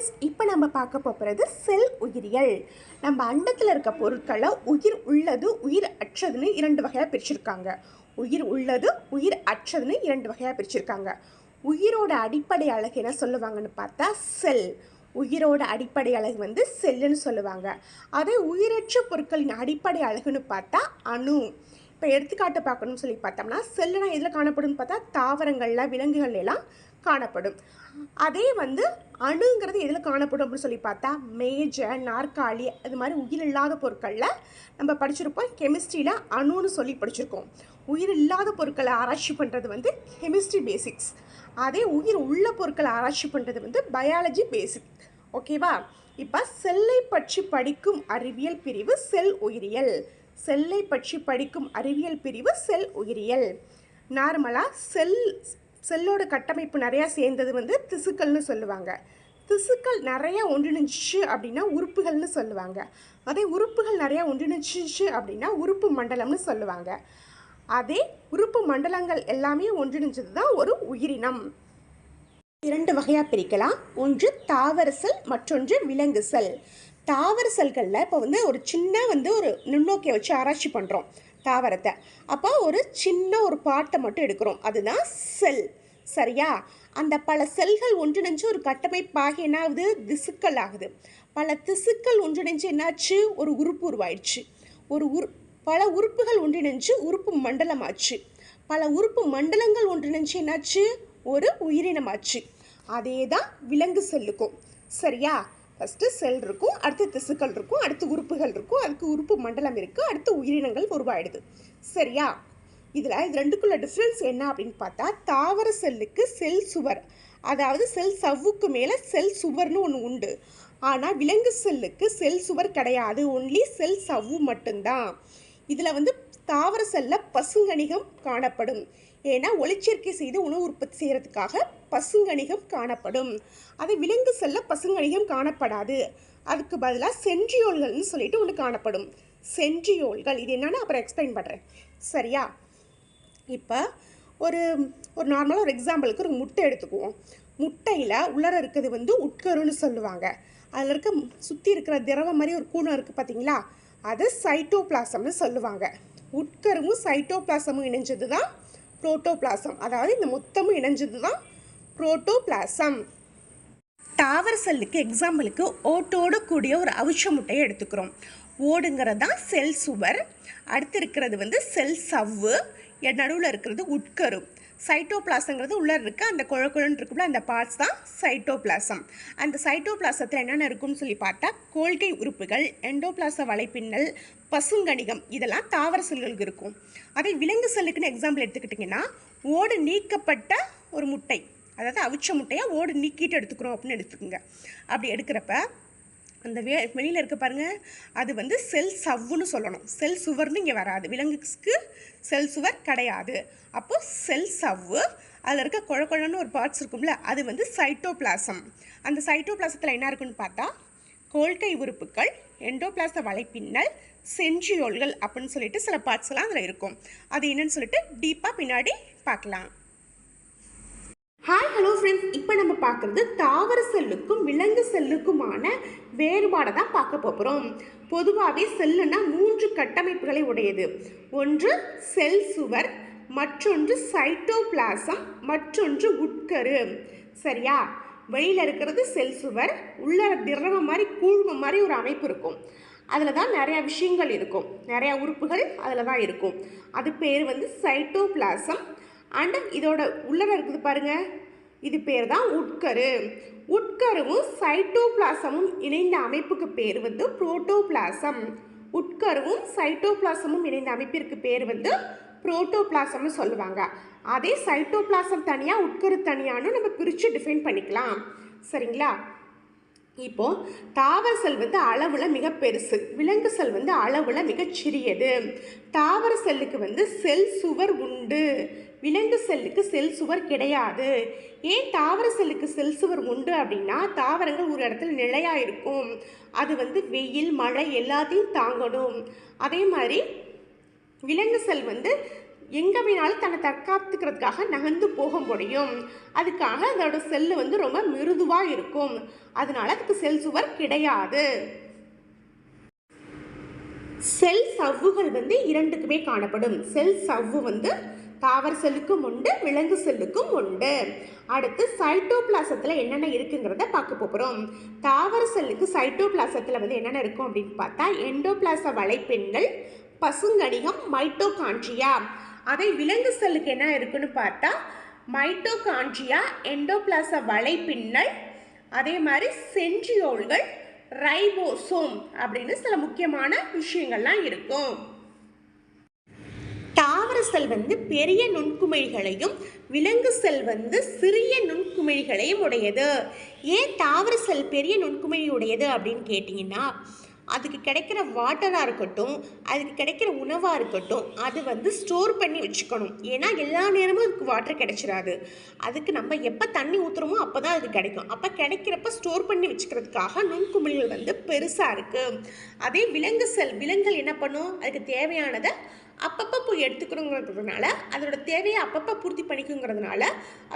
Friends இப்போ நம்ம பார்க்க போகிறது செல் உயிரியல். நம்ம அண்டத்தில் இருக்க பொருட்களை உயிர் உள்ளது உயிர் அற்றதுன்னு இரண்டு வகையாக பிரிச்சிருக்காங்க. உயிர் உள்ளது உயிர் அற்றதுன்னு இரண்டு வகையாக பிரிச்சிருக்காங்க. உயிரோட அடிப்படை அழகு என்ன சொல்லுவாங்கன்னு பார்த்தா செல் உயிரோட அடிப்படை அழகு வந்து செல்லுன்னு சொல்லுவாங்க. அதே உயிரற்ற பொருட்களின் அடிப்படை அழகுன்னு பார்த்தா அணு. இப்போ எடுத்துக்காட்டு பார்க்கணும்னு சொல்லி பார்த்தோம்னா செல்லுனா எதில் காணப்படும்னு பார்த்தா தாவரங்களில் விலங்குகள் எல்லாம் காணப்படும். அதே வந்து அணுங்கிறது எதில் காணப்படும் அப்படின்னு சொல்லி பார்த்தா மேஜை நாற்காலி அது மாதிரி உயிர் இல்லாத பொருட்களில் நம்ம படிச்சிருப்போம். கெமிஸ்ட்ரியில் அணுன்னு சொல்லி படிச்சிருக்கோம். உயிர் இல்லாத பொருட்களை ஆராய்ச்சி பண்ணுறது வந்து கெமிஸ்ட்ரி பேசிக்ஸ் அதே உயிர் உள்ள பொருட்களை ஆராய்ச்சி பண்ணுறது வந்து பயாலஜி பேசிக் ஓகேவா இப்போ செல்லை பற்றி படிக்கும் அறிவியல் பிரிவு செல் உயிரியல். செல்லை பற்றி படிக்கும் அறிவியல் பிரிவு செல் உயிரியல். நார்மலாக செல் செல்லோட கட்டமைப்பு நிறையா சேர்ந்தது வந்து திசுக்கள்னு சொல்லுவாங்க. திசுக்கள் நிறையா ஒன்றிணைஞ்சிச்சு அப்படின்னா உறுப்புகள்னு சொல்லுவாங்க. அதே உறுப்புகள் நிறையா ஒன்றிணைச்சிச்சு அப்படின்னா உறுப்பு மண்டலம்னு சொல்லுவாங்க. அதே உறுப்பு மண்டலங்கள் எல்லாமே ஒன்றிணைஞ்சது தான் ஒரு உயிரினம். இரண்டு வகையாக பிரிக்கலாம். ஒன்று தாவர செல் மற்றொன்று விலங்கு செல் தாவர செல்களில் இப்போ வந்து ஒரு சின்ன வந்து ஒரு நுண்ணோக்கியை வச்சு ஆராய்ச்சி பண்ணுறோம் தாவரத்தை. அப்போ ஒரு சின்ன ஒரு பாட்டை மட்டும் எடுக்கிறோம். அதுதான் செல் சரியா? அந்த பல செல்கள் ஒன்றிணைஞ்சு ஒரு கட்டமைப்பாக என்ன ஆகுது திசுக்கள் ஆகுது. பல திசுக்கள் ஒன்றிணைஞ்சு என்னாச்சு? ஒரு உறுப்பு உருவாயிடுச்சு. ஒரு உரு பல உறுப்புகள் ஒன்றிணைஞ்சு உறுப்பு மண்டலமாச்சு. பல உறுப்பு மண்டலங்கள் ஒன்றிணைஞ்சு என்னாச்சு? ஒரு உயிரினமாச்சு. அதே தான் விலங்கு செல்லுக்கும் சரியா? ஃபஸ்ட்டு செல் இருக்கும் அடுத்து திசுக்கள் இருக்கும் அடுத்து உறுப்புகள் இருக்கும் அதுக்கு உறுப்பு மண்டலம் இருக்குது அடுத்து உயிரினங்கள் உருவாயிடுது. சரியா? இதில் இது ரெண்டுக்குள்ள டிஃப்ரென்ஸ் என்ன அப்படின்னு பார்த்தா தாவர செல்லுக்கு செல் சுவர் அதாவது செல் சவ்வுக்கு மேலே செல் சுவர்னு ஒன்று உண்டு. ஆனால் விலங்கு செல்லுக்கு செல் சுவர் கிடையாது ஒன்லி செல் சவ்வு மட்டும்தான். இதில் வந்து தாவர செல்லில் பசுங்கணிகம் காணப்படும். ஏன்னா ஒளிச்சேர்க்கை செய்து உணவு உற்பத்தி செய்கிறதுக்காக பசுங்கணிகம் காணப்படும். அது விலங்கு செல்ல பசுங்கணிகம் காணப்படாது. அதுக்கு பதிலாக சென்ட்ரியோல்கள்னு சொல்லிட்டு ஒன்று காணப்படும். சென்ட்ரியோல்கள். இது என்னென்னு அப்புறம் எக்ஸ்பிளைன் பண்ணுறேன் சரியா? இப்போ ஒரு ஒரு நார்மலாக ஒரு எக்ஸாம்பிளுக்கு ஒரு முட்டை எடுத்துக்குவோம். முட்டையில் உள்ளர இருக்கிறது வந்து உட்கருன்னு சொல்லுவாங்க. அதில் இருக்க சுற்றி இருக்கிற திரவம் மாதிரி ஒரு கூணம் இருக்குது பார்த்தீங்களா அது சைட்டோபிளாசம்னு சொல்லுவாங்க. உட்கருவும் சைட்டோபிளாசமும் இணைஞ்சது தான் புரோட்டோபிளாசம். அதாவது இந்த மொத்தமும் இணைஞ்சது தான் புரோட்டோபிளாசம். தாவர செல்லுக்கு எக்ஸாம்பிளுக்கு ஓட்டோடு கூடிய ஒரு அவிச்ச முட்டையை எடுத்துக்கிறோம். ஓடுங்கிறது தான் செல் சுவர். அடுத்து இருக்கிறது வந்து செல் சவ்வு. நடுவில் இருக்கிறது உட்கரு. சைட்டோபிளாசங்கிறது உள்ளே இருக்க. அந்த குழக்குழன்னு இருக்குல்ல அந்த பார்ட்ஸ் தான் சைட்டோபிளாசம் அந்த சைட்டோபிளாசத்தில் என்னென்ன இருக்கும்னு சொல்லி பார்த்தா கோல்கை உறுப்புகள் எண்டோபிளாச வலைப்பின்னல் பசுங்கணிகம் இதெல்லாம் தாவர செல்களுக்கு இருக்கும். அதே விலங்கு செல்லுக்குன்னு எக்ஸாம்பிள் எடுத்துக்கிட்டிங்கன்னா ஓடு நீக்கப்பட்ட ஒரு முட்டை. அதாவது அவிச்ச முட்டையாக ஓடு நீக்கிட்டு எடுத்துக்கிறோம் அப்படின்னு எடுத்துக்கோங்க. அப்படி எடுக்கிறப்ப அந்த வே வெளியில் இருக்க பாருங்க அது வந்து செல் சவ்வுன்னு சொல்லணும். செல் சுவர்னு இங்கே வராது. விலங்குக்கு செல் சுவர் கிடையாது. அப்போ செல் சவ்வு அதில் இருக்க குழ குழன்னு ஒரு பார்ட்ஸ் இருக்கும்ல அது வந்து சைட்டோபிளாசம் அந்த சைட்டோபிளாசத்தில் என்ன இருக்குன்னு பார்த்தா கோல்கை உறுப்புகள் எண்டோபிளாச வலைப்பின்னல் செஞ்சியோல்கள் அப்படின்னு சொல்லிட்டு சில பார்ட்ஸ் எல்லாம் அதில் இருக்கும். அது என்னன்னு சொல்லிட்டு டீப்பாக பின்னாடி பார்க்கலாம். ஹாய் ஹலோ ஃப்ரெண்ட்ஸ் இப்போ நம்ம பார்க்குறது தாவர செல்லுக்கும் விலங்கு செல்லுக்குமான வேறுபாடை தான் பார்க்க போகிறோம் பொதுவாகவே செல்லுனா மூன்று கட்டமைப்புகளை உடையது. ஒன்று செல் சுவர் மற்றொன்று சைட்டோபிளாசம் மற்றொன்று உட்கரு. சரியா? வெளியில் இருக்கிறது செல் சுவர் உள்ள திரவம் மாதிரி கூழ்மம் மாதிரி ஒரு அமைப்பு இருக்கும். அதில் தான் நிறையா விஷயங்கள் இருக்கும். நிறையா உறுப்புகள் அதில் தான் இருக்கும். அது பேர் வந்து சைட்டோபிளாசம் அண்ட் இதோட உள்ளர இருக்குது பாருங்கள் இது பேர் தான் உட்கரு. உட்கருவும் சைட்டோபிளாசமும் இணைந்த அமைப்புக்கு பேர் வந்து புரோட்டோபிளாசம் உட்கருவும் சைட்டோபிளாசமும் இணைந்த அமைப்பிற்கு பேர் வந்து புரோட்டோபிளாசம்னு சொல்லுவாங்க. அதே சைட்டோபிளாசம் தனியாக உட்கரு தனியான்னு நம்ம பிரித்து டிஃபைன் பண்ணிக்கலாம். சரிங்களா? இப்போது தாவர செல் வந்து அளவில் மிக பெருசு. விலங்கு செல் வந்து அளவில் மிகச் சிறியது. தாவர செல்லுக்கு வந்து செல் சுவர் உண்டு. விலங்கு செல்லுக்கு செல் சுவர் கிடையாது. ஏன் தாவர செல்லுக்கு செல் சுவர் உண்டு அப்படின்னா தாவரங்கள் ஒரு இடத்துல நிலையாக இருக்கும். அது வந்து வெயில் மழை எல்லாத்தையும் தாங்கணும். அதே மாதிரி விலங்கு செல் வந்து எங்கே வேணாலும் தன்னை தற்காத்துக்கிறதுக்காக நகர்ந்து போக முடியும். அதுக்காக அதோட செல்லு வந்து ரொம்ப மிருதுவாக இருக்கும். அதனால அதுக்கு செல் சுவர் கிடையாது. செல் சவ்வுகள் வந்து இரண்டுக்குமே காணப்படும். செல் சவ்வு வந்து தாவர செல்லுக்கும் உண்டு விலங்கு செல்லுக்கும் உண்டு. அடுத்து சைட்டோபிளாசத்தில் என்னென்ன இருக்குங்கிறத பார்க்க போகிறோம் தாவர செல்லுக்கு சைட்டோபிளாசத்தில் வந்து என்னென்ன இருக்கும் அப்படின்னு பார்த்தா எண்டோபிளாச வலைப்பெண்கள் பசுங்கணிகம் மைட்டோகான்ட்ரியா அதே விலங்கு செல்லுக்கு என்ன இருக்குன்னு பார்த்தா மைட்டோகான்ட்ரியா எண்டோபிளாச வலைப்பின்னல் அதே மாதிரி சென்ட்ரியோல்கள் ரைபோசோம் அப்படின்னு சில முக்கியமான விஷயங்கள்லாம் இருக்கும். தாவர செல் வந்து பெரிய நுண்குமிழிகளையும் விலங்கு செல் வந்து சிறிய நுண்குமிழிகளையும் உடையது. ஏன் தாவர செல் பெரிய நுண்குமிழி உடையது அப்படின்னு கேட்டிங்கன்னா அதுக்கு கிடைக்கிற வாட்டராக இருக்கட்டும் அதுக்கு கிடைக்கிற உணவாக இருக்கட்டும் அது வந்து ஸ்டோர் பண்ணி வச்சுக்கணும். ஏன்னா எல்லா நேரமும் அதுக்கு வாட்டர் கிடைச்சிடாது அதுக்கு நம்ம எப்போ தண்ணி ஊற்றுறோமோ அப்போ தான் அது கிடைக்கும். அப்போ கிடைக்கிறப்ப ஸ்டோர் பண்ணி வச்சுக்கிறதுக்காக நுண்குமிழ்கள் வந்து பெருசாக இருக்குது அதே விலங்கு செல் விலங்குகள் என்ன பண்ணும்? அதுக்கு தேவையானதை அப்பப்போ போய் எடுத்துக்கணுங்கிறதுனால அதோட தேவையை அப்பப்போ பூர்த்தி பண்ணிக்குங்கிறதுனால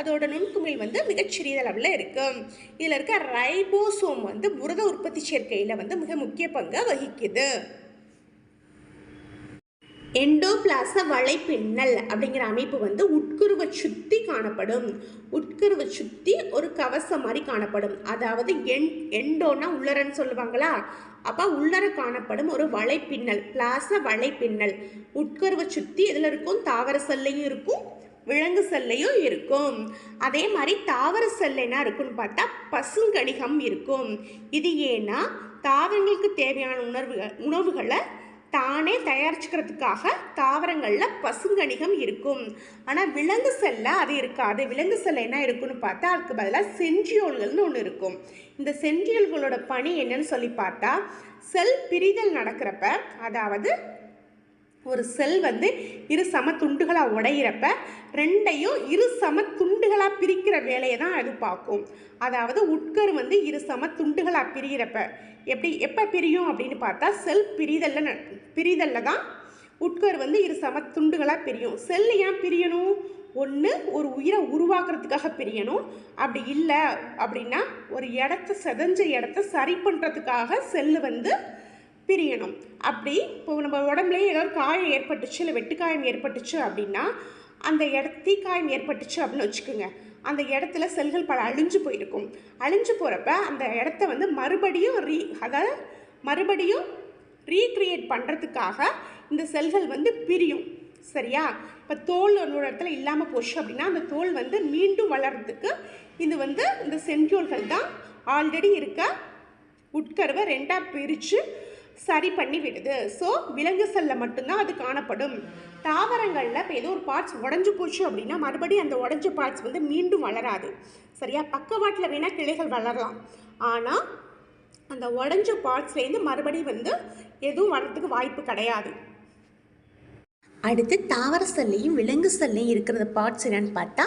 அதோட நுண்குமிழ் வந்து மிகச்சிறிய அளவில் இருக்குது இதில் இருக்க ரைபோசோம் வந்து புரத உற்பத்தி சேர்க்கையில் வந்து மிக முக்கிய பங்கை வகிக்குது. எண்டோபிளாச வலைப்பின்னல் அப்படிங்கிற அமைப்பு வந்து உட்குருவை சுற்றி காணப்படும். உட்குருவை சுற்றி ஒரு கவசம் மாதிரி காணப்படும். அதாவது என் எண்டோனா உள்ளரன்னு சொல்லுவாங்களா? அப்போ உள்ளர காணப்படும் ஒரு வலைப்பின்னல் பிளாச வலைப்பின்னல். உட்கருவை சுற்றி இதில் இருக்கும் தாவர செல்லையும் இருக்கும் விலங்கு செல்லையும் இருக்கும். அதே மாதிரி தாவர செல் என்ன இருக்குன்னு பார்த்தா பசுங்கணிகம் இருக்கும். இது ஏன்னா தாவரங்களுக்கு தேவையான உணர்வுகள் உணவுகளை தானே தயாரிச்சுக்கிறதுக்காக தாவரங்களில் பசுங்கணிகம் இருக்கும். ஆனால் விலங்கு செல்ல அது இருக்காது. விலங்கு செல்ல என்ன இருக்குன்னு பார்த்தா அதுக்கு பதிலாக செஞ்சியோல்கள்னு ஒன்று இருக்கும். இந்த செஞ்சியோல்களோட பணி என்னன்னு சொல்லி பார்த்தா செல் பிரிதல் நடக்கிறப்ப அதாவது ஒரு செல் வந்து இரு சம துண்டுகளாக உடையிறப்ப ரெண்டையும் இரு சம துண்டுகளாக பிரிக்கிற வேலையை தான் அது பார்க்கும். அதாவது உட்கரு வந்து இரு சம துண்டுகளாக பிரிகிறப்ப எப்படி எப்போ பிரியும் அப்படின்னு பார்த்தா செல் பிரிதல்ல பிரிதல்ல தான் உட்கரு வந்து இரு சம துண்டுகளாக பிரியும். செல் ஏன் பிரியணும்? ஒன்று ஒரு உயிரை உருவாக்குறதுக்காக பிரியணும். அப்படி இல்லை அப்படின்னா ஒரு இடத்த செதஞ்ச இடத்த சரி பண்ணுறதுக்காக செல்லு வந்து பிரியணும். அப்படி இப்போ நம்ம உடம்புலேயே ஏதாவது காயம் ஏற்பட்டுச்சு இல்லை வெட்டுக்காயம் ஏற்பட்டுச்சு அப்படின்னா அந்த இட தீக்காயம் ஏற்பட்டுச்சு அப்படின்னு வச்சுக்கோங்க. அந்த இடத்துல செல்கள் பல அழிஞ்சு போயிருக்கும். அழிஞ்சு போகிறப்ப அந்த இடத்த வந்து மறுபடியும் ரீ அதாவது மறுபடியும் ரீக்ரியேட் பண்ணுறதுக்காக இந்த செல்கள் வந்து பிரியும். சரியா? இப்போ தோல் ஒரு இடத்துல இல்லாமல் போச்சு அப்படின்னா அந்த தோல் வந்து மீண்டும் வளர்கிறதுக்கு இது வந்து இந்த சென்ட்ரோல்கள் தான் ஆல்ரெடி இருக்க உட்கருவை ரெண்டாக பிரித்து சரி பண்ணி விடுது. ஸோ விலங்கு செல்ல மட்டும்தான் அது காணப்படும். தாவரங்களில் இப்போ ஏதோ ஒரு பார்ட்ஸ் உடஞ்சி போச்சு அப்படின்னா மறுபடியும் அந்த உடஞ்ச பார்ட்ஸ் வந்து மீண்டும் வளராது. சரியா? பக்கவாட்டில் வேணால் கிளைகள் வளரலாம். ஆனால் அந்த உடஞ்ச பார்ட்ஸ்லேருந்து மறுபடியும் வந்து எதுவும் வளர்றதுக்கு வாய்ப்பு கிடையாது. அடுத்து தாவர செல்லையும் விலங்கு செல்லையும் இருக்கிற பார்ட்ஸ் என்னன்னு பார்த்தா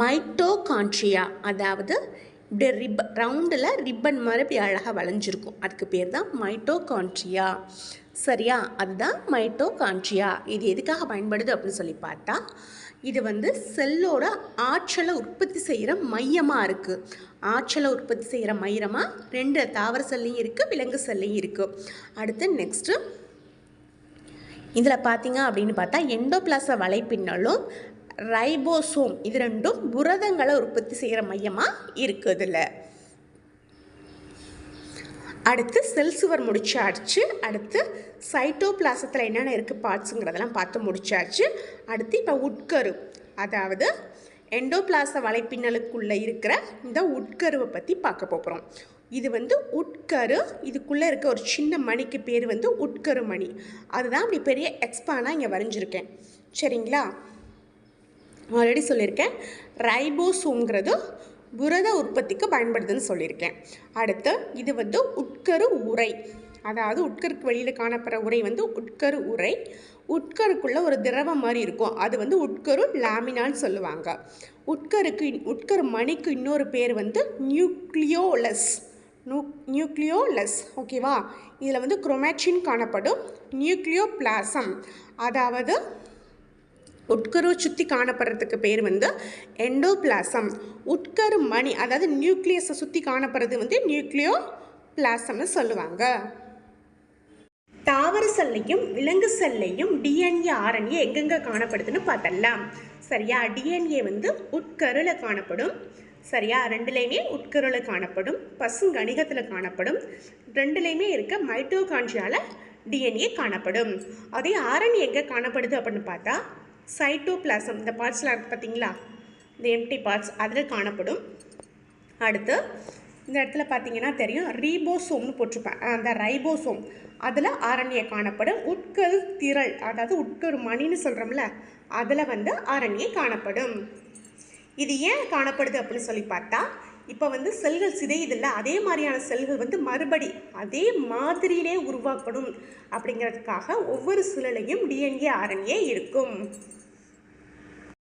மைட்டோகான்ட்ரியா அதாவது இப்படி ரிப் ரவுண்டில் ரிப்பன் மாதிரி இப்படி அழகாக வளைஞ்சிருக்கும். அதுக்கு பேர் தான் மைட்டோகான்ட்ரியா சரியா? அதுதான் மைட்டோகான்ட்ரியா இது எதுக்காக பயன்படுது அப்படின்னு சொல்லி பார்த்தா இது வந்து செல்லோட ஆற்றலை உற்பத்தி செய்கிற மையமாக இருக்குது ஆற்றலை உற்பத்தி செய்கிற மையமாக ரெண்டு தாவர செல்லையும் இருக்குது விலங்கு செல்லையும் இருக்குது அடுத்து நெக்ஸ்ட்டு இதில் பார்த்தீங்க அப்படின்னு பார்த்தா எண்டோபிளாச வலைப்பின்னலும் ரைபோசோம். இது ரெண்டும் புரதங்களை உற்பத்தி செய்கிற மையமாக இருக்குது இதில் அடுத்து செல் சுவர் முடிச்சாச்சு. அடுத்து சைட்டோபிளாசத்தில் என்னென்ன இருக்குது பார்ட்ஸுங்கிறதெல்லாம் பார்த்து முடிச்சாச்சு. அடுத்து இப்போ உட்கரு. அதாவது எண்டோபிளாச வலைப்பின்னலுக்குள்ளே இருக்கிற இந்த உட்கருவை பற்றி பார்க்க போகிறோம் இது வந்து உட்கரு. இதுக்குள்ளே இருக்க ஒரு சின்ன மணிக்கு பேர் வந்து உட்கரு மணி அதுதான் அப்படி பெரிய எக்ஸ்பானாக இங்கே வரைஞ்சிருக்கேன். சரிங்களா? ஆல்ரெடி சொல்லியிருக்கேன். ரைபோசோங்கிறது புரத உற்பத்திக்கு பயன்படுதுன்னு சொல்லியிருக்கேன். அடுத்து இது வந்து உட்கரு உரை அதாவது உட்கருக்கு வெளியில் காணப்படுற உரை வந்து உட்கரு உரை உட்கருக்குள்ளே ஒரு திரவம் மாதிரி இருக்கும். அது வந்து உட்கரு லாமினான்னு சொல்லுவாங்க. உட்கருக்கு உட்கரு மணிக்கு இன்னொரு பேர் வந்து நியூக்ளியோலஸ். New nucleolus. ஓகேவா? இதில் வந்து குரோமேட்சின் காணப்படும் நியூக்ளியோ பிளாசம் அதாவது உட்கரு சுற்றி காணப்படுறதுக்கு பேர் வந்து எண்டோபிளாசம் உட்கரு மணி அதாவது நியூக்ளியஸை சுற்றி காணப்படுறது வந்து நியூக்ளியோ பிளாசம்னு சொல்லுவாங்க. தாவர செல்லையும் விலங்கு செல்லையும் டிஎன்ஏ ஆர்என்ஏ எங்கெங்கே காணப்படுதுன்னு பார்த்தலாம் சரியா? டிஎன்ஏ வந்து உட்கருவில் காணப்படும். சரியா? ரெண்டுலேயுமே உட்கருவில் காணப்படும். பசுங்கணிகத்தில் காணப்படும். ரெண்டுலேயுமே இருக்க மைட்டோகான்ஜியால டிஎன்ஏ காணப்படும். அதே ஆர்என்ஏ எங்கே காணப்படுது அப்படின்னு பார்த்தா சைட்டோபிளாசம் இந்த பார்ட்ஸ்லாம் இருக்குது பார்த்தீங்களா? இந்த எம்டி பார்ட்ஸ் அதில் காணப்படும். அடுத்து இந்த இடத்துல பார்த்தீங்கன்னா தெரியும் ரீபோசோம்னு போட்டிருப்பேன். அந்த ரைபோசோம் அதில் ஆரண்யை காணப்படும். உட்கரு திரள் அதாவது உட்கரு மணின்னு சொல்கிறோம்ல அதில் வந்து ஆரண்யை காணப்படும். இது ஏன் காணப்படுது அப்படின்னு சொல்லி பார்த்தா இப்போ வந்து செல்கள் சிதையுதில்ல அதே மாதிரியான செல்கள் வந்து மறுபடி அதே மாதிரியிலே உருவாக்கணும் அப்படிங்கிறதுக்காக ஒவ்வொரு சுழலையும் டிஎன்ஏ ஆர்என்ஏ இருக்கும்.